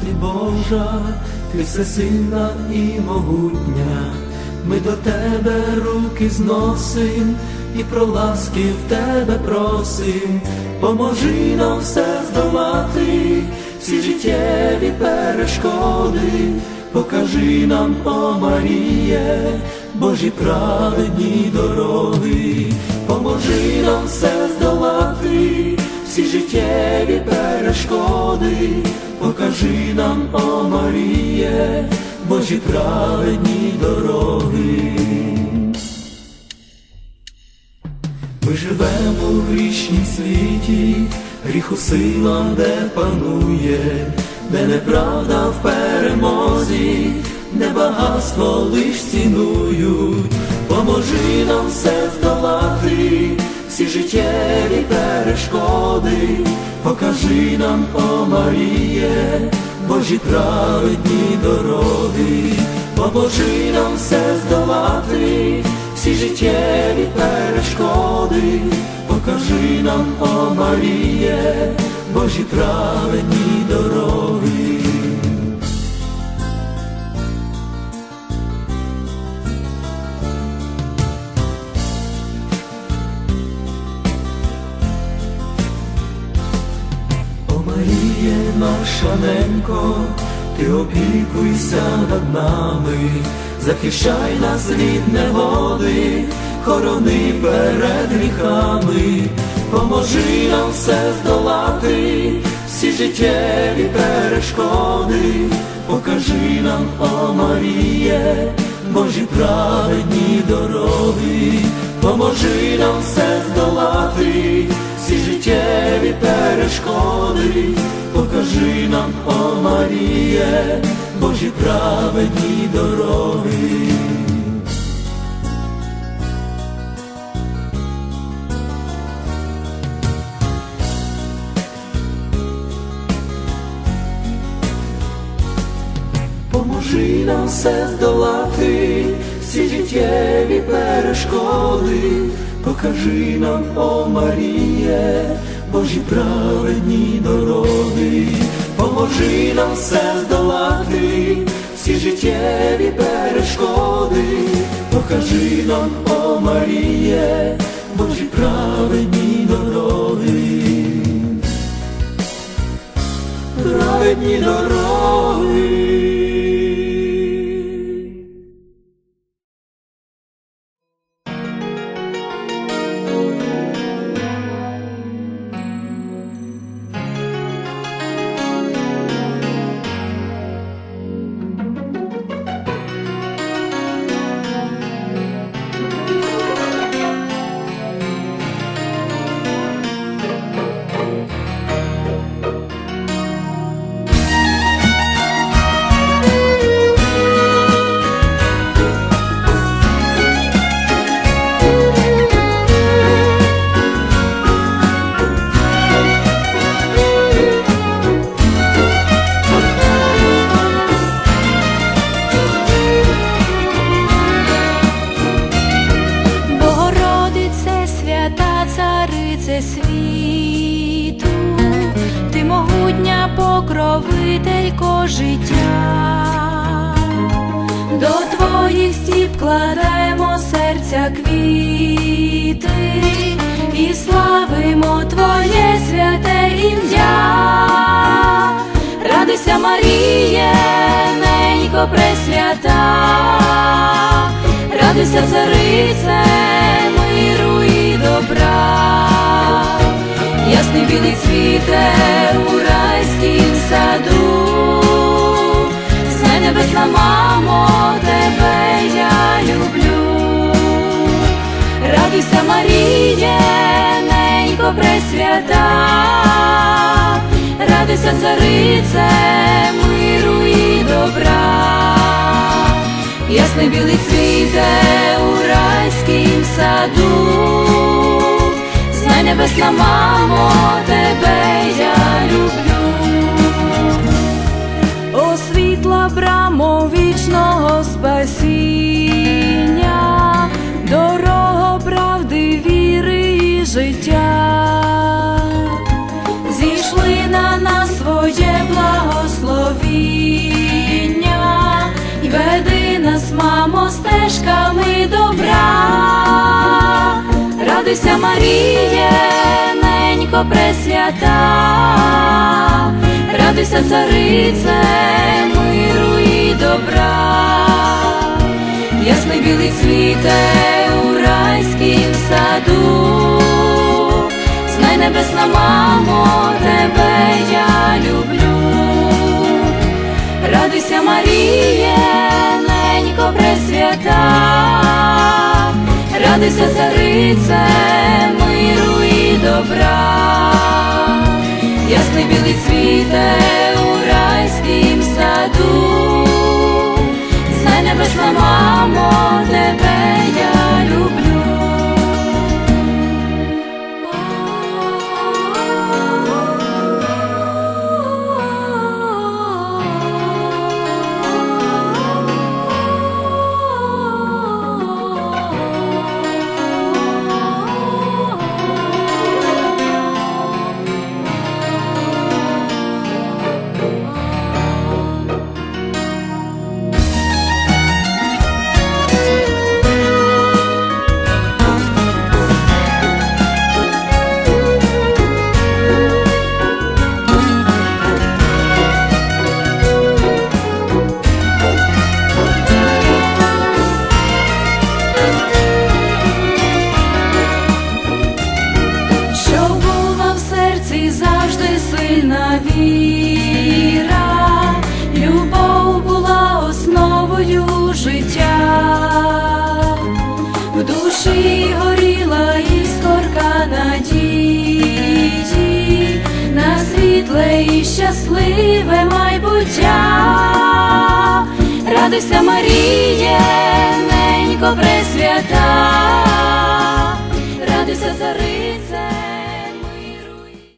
Мати Божа, ти всесильна і могутня, ми до тебе руки зносим і про ласки в тебе просим, поможи нам все здолати, всі життєві перешкоди, покажи нам, о Маріє, Божі праведні дороги, поможи нам все здолати, всі життєві перешкоди, покажи нам, о Маріє, Божі праведні дороги. Ми живемо в грішнім світі, гріху сила, де панує, де неправда в перемозі, де багатство лиш цінують, поможи нам все здолати, всі життєві перешкоди, покажи нам, о Маріє, Божі праведні дороги, поможи нам все здолати, всі життєві перешкоди, покажи нам, о Маріє, Божі праведні дороги. Маріє, наша ненько, ти опікуйся над нами, захищай нас від негоди, хорони перед гріхами, поможи нам все здолати, всі життєві перешкоди, покажи нам, о Маріє, Божі праведні дороги, поможи нам все здолати, всі життєві перешкоди, покажи нам, о Маріє, Божі праведні дороги. Поможи нам все здолати, всі життєві перешкоди, покажи нам, о Маріє, Божі праведні дороги, поможи нам все здолати, всі життєві перешкоди, покажи нам, о Маріє, Божі праведні дороги, праведні дороги. Покровителько життя, до твоїх стіп кладемо серця квіти і славимо Твоє святе ім'я. Радуйся, Маріє, ненько пресвята, радуйся, царице, миру і добра, ясний білий цвіте у райськім саду, знай небесна мамо, тебе я люблю. Радуйся, Маріє, ненько пресвята, радуйся, царице, миру і добра, ясний білий цвіте у райськім саду, знай небесна мамо, тебе життя, зійшли на нас своє благословіння, І веди нас, мамо, стежками добра, радуйся, Маріє, ненько пресвята, радуйся, царице, миру і добра, ясний білий світе у райськім саду небесна мамо, тебе я люблю. Радуйся, Маріє, ненько пресвята, радуйся, царице, миру і добра, ясний білий цвіте у райськім саду, світле і щасливе майбуття. Радуйся, Маріє, ненько пресвята, радуйся, царице,